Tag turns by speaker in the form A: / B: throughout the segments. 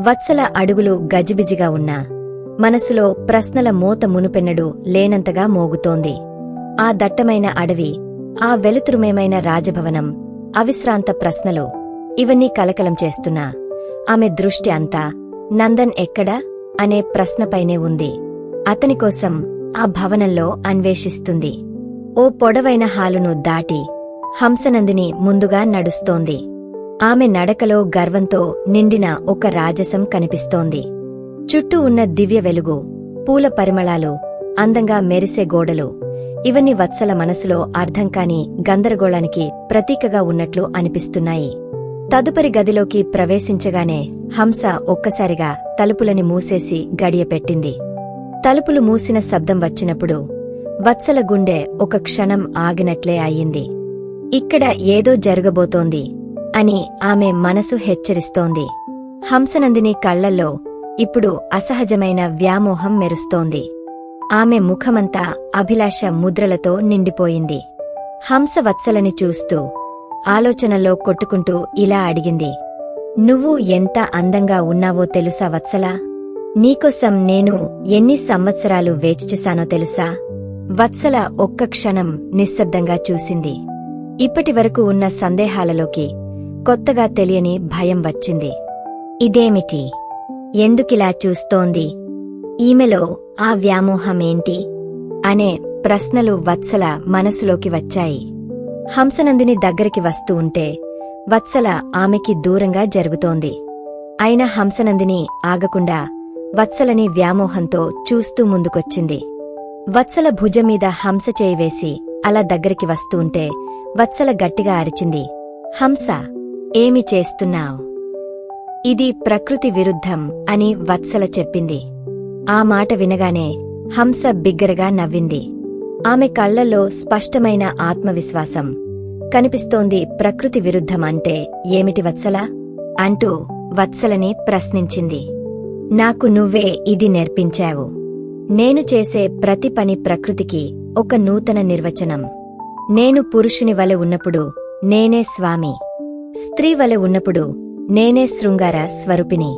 A: వత్సల అడుగులు గజిబిజిగా ఉన్నా మనసులో ప్రశ్నల మోత మునుపెన్నడు లేనంతగా మోగుతోంది. ఆ దట్టమైన అడవి ఆ వెలుతురుమేమైన రాజభవనం అవిశ్రాంత ప్రశ్నలు ఇవన్నీ కలకలం చేస్తున్నా. ఆమె దృష్టి అంతా నందన్ ఎక్కడా? అనే ప్రశ్నపైనే ఉంది. అతని కోసం ఆ భవనంలో అన్వేషిస్తుంది. ఓ పొడవైన హాలును దాటి హంసనందిని ముందుగా నడుస్తోంది. ఆమె నడకలో గర్వంతో నిండిన ఒక రాజసం కనిపిస్తోంది. చుట్టూ ఉన్న దివ్య వెలుగు పూల పరిమళాలు అందంగా మెరిసే గోడలు ఇవన్నీ వత్సల మనసులో అర్థంకాని గందరగోళానికి ప్రతీకగా ఉన్నట్లు అనిపిస్తున్నాయి. తదుపరి గదిలోకి ప్రవేశించగానే హంస ఒక్కసారిగా తలుపులని మూసేసి గడియపెట్టింది తలుపులు మూసిన శబ్దం వచ్చినప్పుడు వత్సల గుండె ఒక క్షణం ఆగినట్లే అయ్యింది. ఇక్కడ ఏదో జరగబోతోంది. అని ఆమె మనసు హెచ్చరిస్తోంది. హంసనందిని కళ్ళల్లో ఇప్పుడు అసహజమైన వ్యామోహం మెరుస్తోంది. ఆమె ముఖమంతా అభిలాష ముద్రలతో నిండిపోయింది. హంస వత్సలని చూస్తూ ఆలోచనలో కొట్టుకుంటూ ఇలా అడిగింది. నువ్వు ఎంత అందంగా ఉన్నావో తెలుసా వత్సలా? నీకోసం నేను ఎన్ని సంవత్సరాలు వేచిచూశానో తెలుసా? వత్సల ఒక్క క్షణం నిశ్శబ్దంగా చూసింది. ఇప్పటివరకు ఉన్న సందేహాలలోకి కొత్తగా తెలియని భయం వచ్చింది. ఇదేమిటి? ఎందుకిలా చూస్తోంది? ఈమెలో ఆ వ్యామోహమేంటి? అనే ప్రశ్నలు వత్సల మనసులోకి వచ్చాయి. హంసనందిని దగ్గరికి వస్తూ ఉంటే వత్సల ఆమెకి దూరంగా జరుగుతోంది. అయినా హంసనందిని ఆగకుండా వత్సలని వ్యామోహంతో చూస్తూ ముందుకొచ్చింది. వత్సల భుజమీద హంస చేయివేసి అలా దగ్గరికి వస్తూ ఉంటే వత్సల గట్టిగా అరిచింది. హంస ఏమి చేస్తున్నావ్? ఇది ప్రకృతి విరుద్ధం అని వత్సల చెప్పింది. ఆ మాట వినగానే హంస బిగ్గరగా నవ్వింది. ఆమె కళ్ళలో స్పష్టమైన ఆత్మవిశ్వాసం కనిపిస్తోంది ప్రకృతి విరుద్ధం అంటే ఏమిటి వత్సల? అంటూ వత్సలని ప్రశ్నించింది. నాకు నువ్వే ఇది నేర్పించావు. నేను చేసే ప్రతి పని ప్రకృతికి ఒక నూతన నిర్వచనం. నేను పురుషుని వలె ఉన్నప్పుడు నేనే స్వామి. స్త్రీ వలె ఉన్నప్పుడు నేనే శృంగార స్వరూపిణి.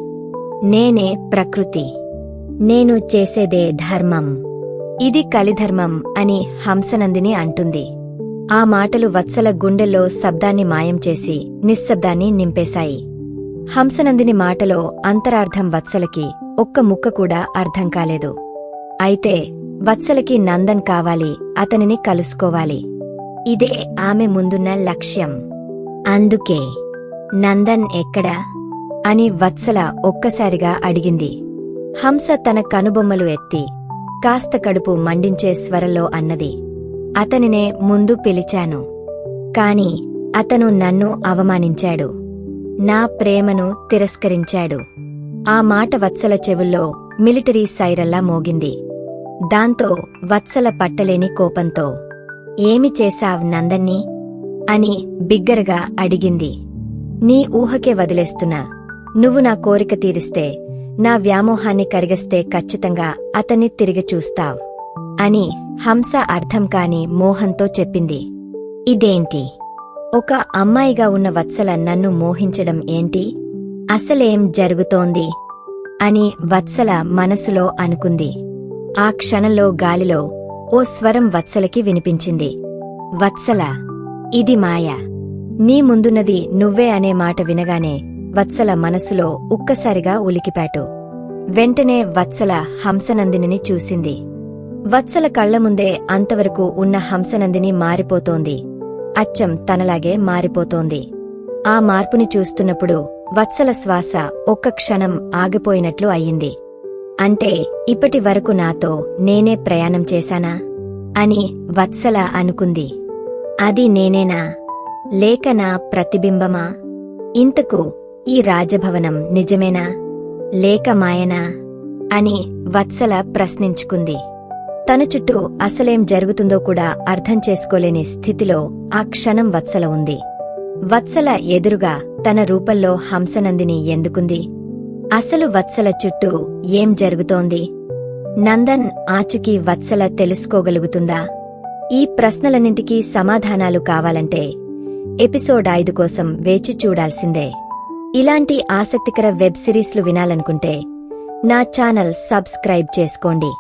A: నేనే ప్రకృతి. నేను చేసేదే ధర్మం. ఇది కలిధర్మం అని హంసనందిని అంటుంది. ఆ మాటలు వత్సల గుండెల్లో శబ్దాన్ని మాయం చేసి నిశ్శబ్దాన్ని నింపేశాయి. హంసనందిని మాటలో అంతరార్థం వత్సలకి ఒక్క ముక్క కూడా అర్థం కాలేదు. అయితే వత్సలకి నందన్ కావాలి అతనిని కలుసుకోవాలి. ఇదే ఆమె ముందున్న లక్ష్యం. అందుకే నందన్ ఎక్కడా అని వత్సల ఒక్కసారిగా అడిగింది. హంస తన కనుబొమ్మలు ఎత్తి కాస్త కడుపు మండించే స్వరంలో అన్నది. అతనినే ముందు పిలిచాను. కాని అతను నన్ను అవమానించాడు. నా ప్రేమను తిరస్కరించాడు. ఆ మాట వత్సల చెవుల్లో మిలిటరీ సైరల్లా మోగింది. దాంతో వత్సల పట్టలేని కోపంతో ఏమి చేశావ్ నందన్ని? అని బిగ్గరగా అడిగింది. నీ ఊహకే వదిలేస్తున్నా. నువ్వు నా కోరిక తీరిస్తే నా వ్యామోహాన్ని కరిగస్తే ఖచ్చితంగా అతన్ని తిరిగి చూస్తావ్ అని హంస అర్థం కాని మోహంతో చెప్పింది. ఇదేంటి? ఒక అమ్మాయిగా ఉన్న వత్సల నన్ను మోహించడం ఏంటి? అసలేం జరుగుతోంది? అని వత్సల మనసులో అనుకుంది. ఆ క్షణంలో గాలిలో ఓ స్వరం వత్సలకి వినిపించింది. వత్సల ఇది మాయ. నీ ముందున్నది నువ్వే అనే మాట వినగానే వత్సల మనసులో ఒక్కసారిగా ఉలికిపాటు. వెంటనే వత్సల హంసనందిని చూసింది. వత్సల కళ్ళ ముందే అంతవరకు ఉన్న హంసనందిని మారిపోతోంది. అచ్చం తనలాగే మారిపోతోంది. ఆ మార్పుని చూస్తున్నప్పుడు వత్సల శ్వాస ఒక్క క్షణం ఆగిపోయినట్లు అయ్యింది అంటే ఇప్పటి వరకు నాతో నేనే ప్రయాణం చేశానా? అని వత్సల అనుకుంది. అది నేనేనా? లేక నా ప్రతిబింబమా? ఇంతకు ఈ రాజభవనం నిజమేనా? లేక మాయనా? అని వత్సల ప్రశ్నించుకుంది. తన చుట్టూ అసలేం జరుగుతుందో కూడా అర్థం చేసుకోలేని స్థితిలో ఆ క్షణం వత్సల ఉంది. వత్సల ఎదురుగా తన రూపంలో హంసనందిని ఎందుకుంది? అసలు వత్సల చుట్టూ ఏం జరుగుతోంది? నందన్ ఆచుకి వత్సల తెలుసుకోగలుగుతుందా? ఈ ప్రశ్నలన్నింటికీ సమాధానాలు కావాలంటే ఎపిసోడ్ ఐదు కోసం వేచి చూడాల్సిందే. ఇలాంటి ఆసక్తికర వెబ్ సిరీస్లు వినాలనుకుంటే నా ఛానల్ సబ్స్క్రైబ్ చేసుకోండి.